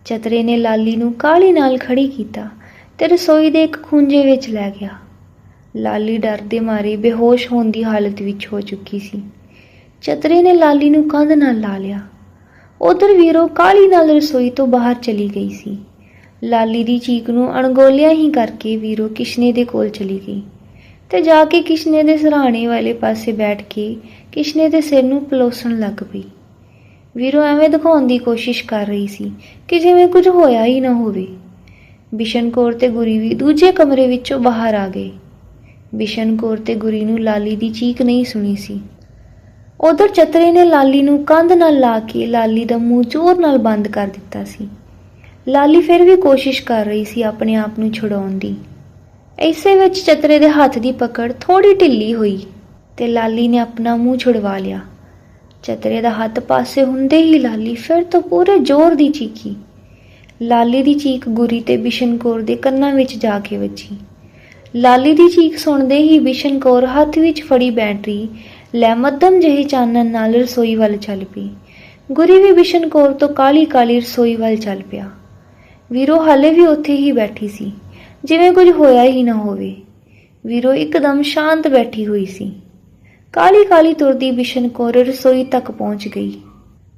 Speaker 1: ਚਤਰੇ ਨੇ ਲਾਲੀ ਨੂੰ ਕਾਲੀ ਨਾਲ ਖੜੀ ਕੀਤਾ ਤੇ ਰਸੋਈ ਦੇ ਇੱਕ ਖੂੰਜੇ ਵਿੱਚ ਲੈ ਗਿਆ। ਲਾਲੀ ਡਰ ਦੇ ਮਾਰੇ ਬੇਹੋਸ਼ ਹੋਣ ਦੀ ਹਾਲਤ ਵਿੱਚ ਹੋ ਚੁੱਕੀ ਸੀ। ਚਤਰੇ ਨੇ ਲਾਲੀ ਨੂੰ ਕੰਧ ਨਾਲ ਲਾ ਲਿਆ। ਉਧਰ ਵੀਰੋ ਕਾਲੀ ਨਾਲ ਰਸੋਈ ਤੋਂ ਬਾਹਰ ਚਲੀ ਗਈ ਸੀ। ਲਾਲੀ ਦੀ ਚੀਕ ਨੂੰ ਅਣਗੋਲਿਆ ਹੀ ਕਰਕੇ ਵੀਰੋ ਕਿਸ਼ਨੇ ਦੇ ਕੋਲ ਚਲੀ ਗਈ ਤੇ ਜਾ ਕੇ ਕਿਸ਼ਨੇ ਦੇ ਸਰਾਣੇ ਵਾਲੇ ਪਾਸੇ ਬੈਠ ਕੇ ਕਿਸ਼ਨੇ ਦੇ ਸਿਰ ਨੂੰ ਪਲੋਸਣ ਲੱਗ ਪਈ। ਵੀਰੋ ਐਵੇਂ ਦਿਖਾਉਣ ਦੀ ਕੋਸ਼ਿਸ਼ ਕਰ ਰਹੀ ਸੀ ਕਿ ਜਿਵੇਂ ਕੁਝ ਹੋਇਆ ਹੀ ਨਾ ਹੋਵੇ। ਬਿਸ਼ਨ ਕੌਰ ਤੇ ਗੁਰੀ ਵੀ ਦੂਜੇ ਕਮਰੇ ਵਿੱਚੋਂ ਬਾਹਰ ਆ ਗਏ। ਬਿਸ਼ਨ ਕੌਰ ਤੇ ਗੁਰੀ ਨੂੰ ਲਾਲੀ ਦੀ ਚੀਕ ਨਹੀਂ ਸੁਣੀ ਸੀ। ਉਧਰ ਚਤਰੇ ਨੇ ਲਾਲੀ ਨੂੰ ਕੰਧ ਨਾਲ ਲਾ ਕੇ ਲਾਲੀ ਦਾ ਮੂੰਹ ਜ਼ੋਰ ਨਾਲ ਬੰਦ ਕਰ ਦਿੱਤਾ ਸੀ। ਲਾਲੀ ਫਿਰ ਵੀ ਕੋਸ਼ਿਸ਼ ਕਰ ਰਹੀ ਸੀ ਆਪਣੇ ਆਪ ਨੂੰ ਛੁਡਾਉਣ ਦੀ। ਇਸੇ ਵਿੱਚ ਚਤਰੇ ਦੇ ਹੱਥ ਦੀ ਪਕੜ ਥੋੜੀ ਢਿੱਲੀ ਹੋਈ ਤੇ ਲਾਲੀ ਨੇ ਆਪਣਾ ਮੂੰਹ ਛੁਡਵਾ ਲਿਆ। ਚਤਰੇ ਦਾ ਹੱਥ ਪਾਸੇ ਹੁੰਦੇ ਹੀ ਲਾਲੀ ਫਿਰ ਤੋਂ ਪੂਰੇ ਜ਼ੋਰ ਦੀ ਚੀਕੀ। ਲਾਲੀ ਦੀ ਚੀਕ ਗੁਰੀ ਤੇ ਬਿਸ਼ਨ ਕੌਰ ਦੇ ਕੰਨਾਂ ਵਿੱਚ ਜਾ ਕੇ ਵੱਜੀ। ਲਾਲੀ ਦੀ ਚੀਕ ਸੁਣਦੇ ਹੀ ਬਿਸ਼ਨ ਕੌਰ ਹੱਥ ਵਿੱਚ ਫੜੀ ਬੈਟਰੀ, ਲੈ ਮੱਧਮ ਜਿਹੀ ਚਾਨਣ ਨਾਲ ਰਸੋਈ ਵੱਲ ਚੱਲ ਪਈ। ਗੁਰੀ ਵੀ ਬਿਸ਼ਨ ਕੌਰ ਤੋਂ ਕਾਲੀ ਕਾਲੀ ਰਸੋਈ ਵੱਲ ਚੱਲ ਪਿਆ। ਵੀਰੋ ਹਾਲੇ ਵੀ ਉੱਥੇ ਹੀ ਬੈਠੀ ਸੀ। ਜਿਵੇਂ ਕੁਝ ਹੋਇਆ ਹੀ ਨਾ ਹੋਵੇ। ਵੀਰੋ ਇੱਕਦਮ ਸ਼ਾਂਤ ਬੈਠੀ ਹੋਈ ਸੀ। ਕਾਲੀ ਕਾਲੀ ਤੁਰਦੀ ਬਿਸ਼ਨ ਕੌਰ ਰਸੋਈ ਤੱਕ ਪਹੁੰਚ ਗਈ।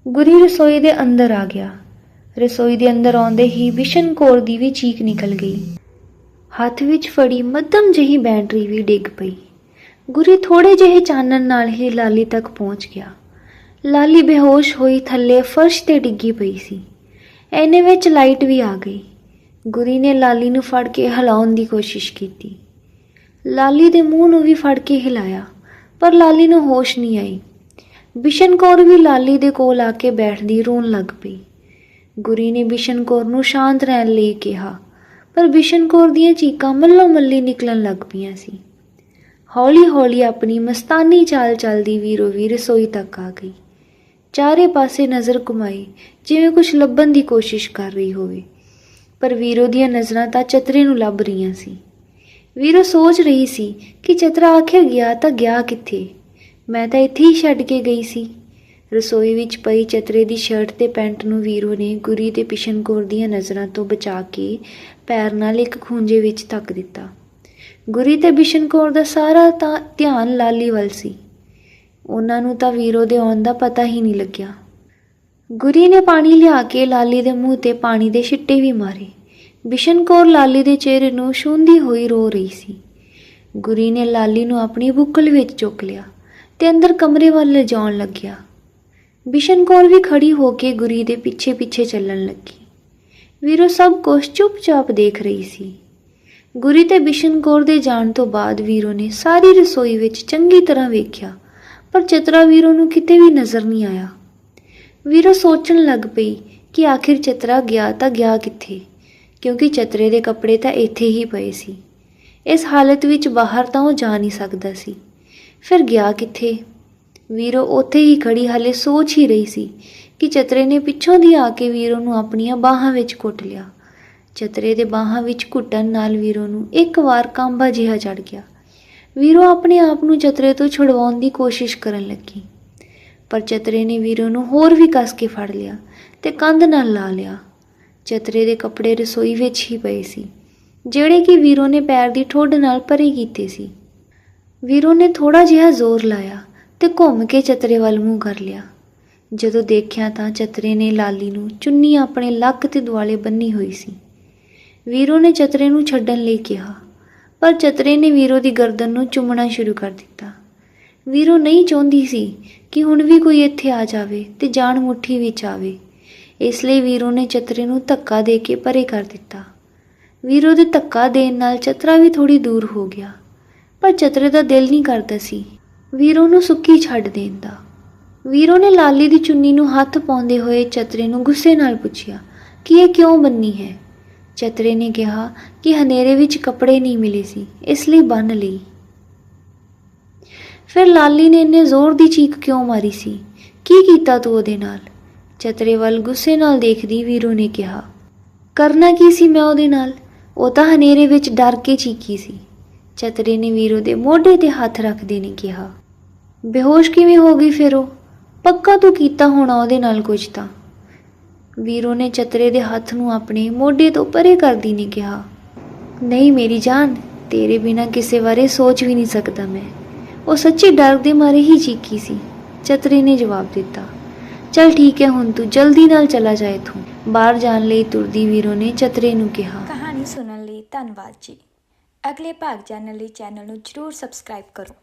Speaker 1: ਗੁਰੀ ਰਸੋਈ ਦੇ ਅੰਦਰ ਆ ਗਿਆ। ਰਸੋਈ ਦੇ ਅੰਦਰ ਆਉਂਦੇ ਹੀ ਬਿਸ਼ਨ ਕੌਰ ਦੀ ਵੀ ਚੀਕ ਨਿਕਲ ਗਈ। ਹੱਥ ਵਿੱਚ ਫੜੀ ਮੱਧਮ ਜਿਹੀ ਬੈਟਰੀ ਵੀ ਡਿੱਗ ਪਈ। ਗੁਰੀ ਥੋੜੇ ਜਿਹੇ ਚਾਨਣ ਨਾਲ ਹੀ ਲਾਲੀ ਤੱਕ ਪਹੁੰਚ ਗਿਆ। ਲਾਲੀ ਬੇਹੋਸ਼ ਹੋਈ ਥੱਲੇ ਫਰਸ਼ ਤੇ ਡਿੱਗੀ ਪਈ ਸੀ। ਐਨੇ ਵਿੱਚ ਲਾਈਟ ਵੀ ਆ ਗਈ। ਗੁਰੀ ਨੇ ਲਾਲੀ ਨੂੰ ਫੜ ਕੇ ਹਿਲਾਉਣ ਦੀ ਕੋਸ਼ਿਸ਼ ਕੀਤੀ। ਲਾਲੀ ਦੇ ਮੂੰਹ ਨੂੰ ਵੀ ਫੜ ਕੇ ਹਿਲਾਇਆ, ਪਰ ਲਾਲੀ ਨੂੰ ਹੋਸ਼ ਨਹੀਂ ਆਈ। ਬਿਸ਼ਨ ਕੌਰ ਵੀ ਲਾਲੀ ਦੇ ਕੋਲ ਆ ਕੇ ਬੈਠਦੀ ਰੋਣ ਲੱਗ ਪਈ। ਗੁਰੀ ਨੇ ਬਿਸ਼ਨ ਕੌਰ ਨੂੰ ਸ਼ਾਂਤ ਰਹਿਣ ਲਈ ਕਿਹਾ, ਪਰ ਬਿਸ਼ਨ ਕੌਰ ਦੀਆਂ ਚੀਕਾਂ ਮੱਲੋ ਮੱਲੀ ਨਿਕਲਣ ਲੱਗ ਪਈਆਂ ਸੀ। ਹੌਲੀ-ਹੌਲੀ ਆਪਣੀ ਮਸਤਾਨੀ ਚਾਲ ਚੱਲਦੀ ਵੀਰੋ ਵੀ ਰਸੋਈ ਤੱਕ ਆ ਗਈ। ਚਾਰੇ ਪਾਸੇ ਨਜ਼ਰ ਘੁਮਾਈ, ਜਿਵੇਂ ਕੁਝ ਲੱਭਣ ਦੀ ਕੋਸ਼ਿਸ਼ ਕਰ ਰਹੀ ਹੋਵੇ। ਪਰ ਵੀਰੋ ਦੀਆਂ ਨਜ਼ਰਾਂ ਤਾਂ ਚਤਰੇ ਨੂੰ ਲੱਭ ਰਹੀਆਂ ਸੀ। ਵੀਰੋ ਸੋਚ ਰਹੀ ਸੀ ਕਿ ਚਤਰਾ ਆਖਿਰ ਗਿਆ ਤਾਂ ਗਿਆ ਕਿੱਥੇ? ਮੈਂ ਤਾਂ ਇੱਥੇ ਹੀ ਛੱਡ ਕੇ ਗਈ ਸੀ। ਰਸੋਈ ਵਿੱਚ ਪਈ ਚਤਰੇ ਦੀ ਸ਼ਰਟ ਤੇ ਪੈਂਟ ਨੂੰ ਵੀਰੋ ਨੇ ਗੁਰੀ ਤੇ ਪਿਸ਼ਨ ਕੌਰ ਦੀਆਂ ਨਜ਼ਰਾਂ ਤੋਂ ਬਚਾ ਕੇ ਪੈਰ ਨਾਲ ਇੱਕ ਖੂੰਜੇ ਵਿੱਚ ਧੱਕ ਦਿੱਤਾ। ਗੁਰੀ ਤੇ ਬਿਸ਼ਨ ਕੌਰ ਦਾ ਸਾਰਾ ਤਾਂ ਧਿਆਨ ਲਾਲੀ ਵੱਲ ਸੀ। ਉਹਨਾਂ ਨੂੰ ਤਾਂ ਵੀਰੋ ਦੇ ਆਉਣ ਦਾ ਪਤਾ ਹੀ ਨਹੀਂ ਲੱਗਿਆ। ਗੁਰੀ ਨੇ ਪਾਣੀ ਲਿਆ ਕੇ ਲਾਲੀ ਦੇ ਮੂੰਹ ਤੇ ਪਾਣੀ ਦੇ ਛਿੱਟੇ ਵੀ ਮਾਰੇ। ਬਿਸ਼ਨ ਕੌਰ ਲਾਲੀ ਦੇ ਚਿਹਰੇ ਨੂੰ ਛੂੰਦੀ ਹੋਈ ਰੋ ਰਹੀ ਸੀ। ਗੁਰੀ ਨੇ ਲਾਲੀ ਨੂੰ ਆਪਣੀ ਬੁੱਕਲ ਵਿੱਚ ਚੁੱਕ ਲਿਆ ਤੇ ਅੰਦਰ ਕਮਰੇ ਵੱਲ ਲਿਜਾਉਣ ਲੱਗਿਆ। ਬਿਸ਼ਨ ਕੌਰ ਵੀ ਖੜੀ ਹੋ ਕੇ ਗੁਰੀ ਦੇ ਪਿੱਛੇ ਪਿੱਛੇ ਚੱਲਣ ਲੱਗੀ। ਵੀਰੋ ਸਭ ਕੁਝ ਚੁੱਪਚਾਪ ਦੇਖ ਰਹੀ ਸੀ। ਗੁਰੀ ਤੇ ਬਿਸ਼ਨ ਕੌਰ ਦੇ ਜਾਣ ਤੋਂ ਬਾਅਦ ਵੀਰੋ ਨੇ ਸਾਰੀ ਰਸੋਈ ਵਿੱਚ ਚੰਗੀ ਤਰ੍ਹਾਂ ਵੇਖਿਆ। ਪਰ ਚਤਰਾ ਵੀਰੋ ਨੂੰ ਕਿਤੇ ਵੀ ਨਜ਼ਰ ਨਹੀਂ ਆਇਆ। ਵੀਰੋ ਸੋਚਣ ਲੱਗ ਪਈ ਕਿ ਆਖਿਰ ਚਤਰਾ ਗਿਆ ਤਾਂ ਗਿਆ ਕਿੱਥੇ? ਕਿਉਂਕਿ ਚਤਰੇ ਦੇ ਕੱਪੜੇ ਤਾਂ ਇੱਥੇ ਹੀ ਪਏ ਸੀ। ਇਸ ਹਾਲਤ ਵਿੱਚ ਬਾਹਰ ਤਾਂ ਉਹ ਜਾ ਨਹੀਂ ਸਕਦਾ ਸੀ। ਫਿਰ ਗਿਆ ਕਿੱਥੇ? ਵੀਰੋ ਉੱਥੇ ਹੀ ਖੜੀ ਹਾਲੇ ਸੋਚ ਹੀ ਰਹੀ ਸੀ ਕਿ ਚਤਰੇ ਨੇ ਪਿੱਛੋਂ ਦੀ ਆ ਕੇ ਵੀਰੋ ਨੂੰ ਆਪਣੀਆਂ ਬਾਹਾਂ ਵਿੱਚ ਘੁੱਟ ਲਿਆ। ਚਤਰੇ ਦੇ ਬਾਹਾਂ ਵਿੱਚ ਘੁੱਟਣ ਨਾਲ ਵੀਰੋ ਨੂੰ ਇੱਕ ਵਾਰ ਕਾਂਬਾ ਜਿਹਾ ਚੜ ਗਿਆ। ਵੀਰੋ ਆਪਣੇ ਆਪ ਨੂੰ ਚਤਰੇ ਤੋਂ ਛੁਡਵਾਉਣ ਦੀ ਕੋਸ਼ਿਸ਼ ਕਰਨ ਲੱਗੀ। ਪਰ ਚਤਰੇ ਨੇ ਵੀਰੋ ਨੂੰ ਹੋਰ ਵੀ ਕੱਸ ਕੇ ਫੜ ਲਿਆ ਤੇ ਕੰਧ ਨਾਲ ਲਾ ਲਿਆ। ਚਤਰੇ ਦੇ ਕੱਪੜੇ ਰਸੋਈ ਵਿੱਚ ਹੀ ਪਏ ਸੀ, ਜਿਹੜੇ ਕਿ ਵੀਰੋ ਨੇ ਪੈਰ ਦੀ ਠੋਡ ਨਾਲ ਪਰੇ ਕੀਤੇ ਸੀ। ਵੀਰੋ ਨੇ ਥੋੜਾ ਜਿਹਾ ਜ਼ੋਰ ਲਾਇਆ ਤੇ ਘੁੰਮ ਕੇ ਚਤਰੇ ਵੱਲ ਮੂੰਹ ਕਰ ਲਿਆ। ਜਦੋਂ ਦੇਖਿਆ ਤਾਂ ਚਤਰੇ ਨੇ ਲਾਲੀ ਨੂੰ ਚੁੰਨੀ ਆਪਣੇ ਲੱਕ ਤੇ ਦੁਆਲੇ ਬੰਨੀ ਹੋਈ ਸੀ। ਵੀਰੋ ਨੇ ਚਤਰੇ ਨੂੰ ਛੱਡਣ ਲਈ ਕਿਹਾ ਪਰ ਚਤਰੇ ਨੇ ਵੀਰੋ ਦੀ ਗਰਦਨ ਨੂੰ ਚੁੰਮਣਾ ਸ਼ੁਰੂ ਕਰ ਦਿੱਤਾ। ਵੀਰੋ ਨਹੀਂ ਚਾਹੁੰਦੀ ਸੀ ਕਿ ਹੁਣ ਵੀ ਕੋਈ ਇੱਥੇ ਆ ਜਾਵੇ ਤੇ ਜਾਨ ਮੁੱਠੀ ਵਿੱਚ ਆਵੇ। ਇਸ ਲਈ ਵੀਰੋ ਨੇ ਚਤਰੇ ਨੂੰ ਧੱਕਾ ਦੇ ਕੇ ਪਰੇ ਕਰ ਦਿੱਤਾ। ਵੀਰੋ ਦੇ ਧੱਕਾ ਦੇਣ ਨਾਲ ਚਤਰਾ ਵੀ ਥੋੜੀ ਦੂਰ ਹੋ ਗਿਆ, ਪਰ ਚਤਰੇ ਦਾ ਦਿਲ ਨਹੀਂ ਕਰਦਾ ਸੀ ਵੀਰੋ ਨੂੰ ਸੁੱਕੀ ਛੱਡ ਦੇਣ ਦਾ। ਵੀਰੋ ਨੇ ਲਾਲੀ ਦੀ ਚੁੰਨੀ ਨੂੰ ਹੱਥ ਪਾਉਂਦੇ ਹੋਏ ਚਤਰੇ ਨੂੰ ਗੁੱਸੇ ਨਾਲ ਪੁੱਛਿਆ, ਕਿ ਇਹ ਕਿਉਂ ਬੰਨੀ ਹੈ? ਚਤਰੇ ਨੇ ਕਿਹਾ ਕਿ ਹਨੇਰੇ ਵਿੱਚ ਕੱਪੜੇ ਨਹੀਂ ਮਿਲੇ ਸੀ, ਇਸ ਲਈ ਬੰਨ ਲਈ। ਫਿਰ ਲਾਲੀ ਨੇ ਇੰਨੇ ਜ਼ੋਰ ਦੀ ਚੀਕ ਕਿਉਂ ਮਾਰੀ ਸੀ? ਕੀ ਕੀਤਾ ਤੂੰ ਉਹਦੇ ਨਾਲ? ਚਤਰੇ ਵੱਲ ਗੁੱਸੇ ਨਾਲ ਦੇਖਦੀ ਵੀਰੂ ਨੇ ਕਿਹਾ, ਕਰਨਾ ਕੀ ਸੀ ਮੈਂ ਉਹਦੇ ਨਾਲ? ਉਹ ਤਾਂ ਹਨੇਰੇ ਵਿੱਚ ਡਰ ਕੇ ਚੀਕੀ ਸੀ। ਚਤਰੇ ਨੇ ਵੀਰੋ ਦੇ ਮੋਢੇ ਤੇ ਹੱਥ ਰੱਖਦੇ ਨੇ ਕਿਹਾ, ਬੇਹੋਸ਼ ਕਿਵੇਂ ਹੋ ਗਈ ਫਿਰ ਉਹ? ਪੱਕਾ ਤੂੰ ਕੀਤਾ ਹੋਣਾ ਉਹਦੇ ਨਾਲ ਕੁਝ ਤਾਂ? ਵੀਰੋ ਨੇ ਚਤਰੇ ਦੇ ਹੱਥ ਨੂੰ ਆਪਣੇ ਮੋਢੇ ਤੋਂ ਪਰੇ ਕਰਦੀ ਨੇ ਕਿਹਾ, ਨਹੀਂ ਮੇਰੀ ਜਾਨ, ਤੇਰੇ ਬਿਨਾ ਕਿਸੇ ਬਾਰੇ ਸੋਚ ਵੀ ਨਹੀਂ ਸਕਦਾ ਮੈਂ। ਉਹ ਸੱਚੀ ਡਰ ਦੇ ਮਾਰੇ ਹੀ ਚੀਕੀ ਸੀ। ਚਤਰੇ ਨੇ ਜਵਾਬ ਦਿੱਤਾ, ਚਲ ਠੀਕ ਹੈ, ਹੁਣ ਤੂੰ ਜਲਦੀ ਨਾਲ ਚਲਾ ਜਾ ਇੱਥੋਂ। ਬਾਹਰ ਜਾਣ ਲਈ ਤੁਰਦੀ ਵੀਰੋ ਨੇ ਚਤਰੇ ਨੂੰ ਕਿਹਾ।
Speaker 2: ਕਹਾਣੀ ਸੁਣਨ ਲਈ ਧੰਨਵਾਦ ਜੀ। ਅਗਲੇ ਭਾਗ ਜਾਣਨ ਲਈ ਚੈਨਲ ਨੂੰ ਜਰੂਰ ਸਬਸਕ੍ਰਾਈਬ ਕਰੋ।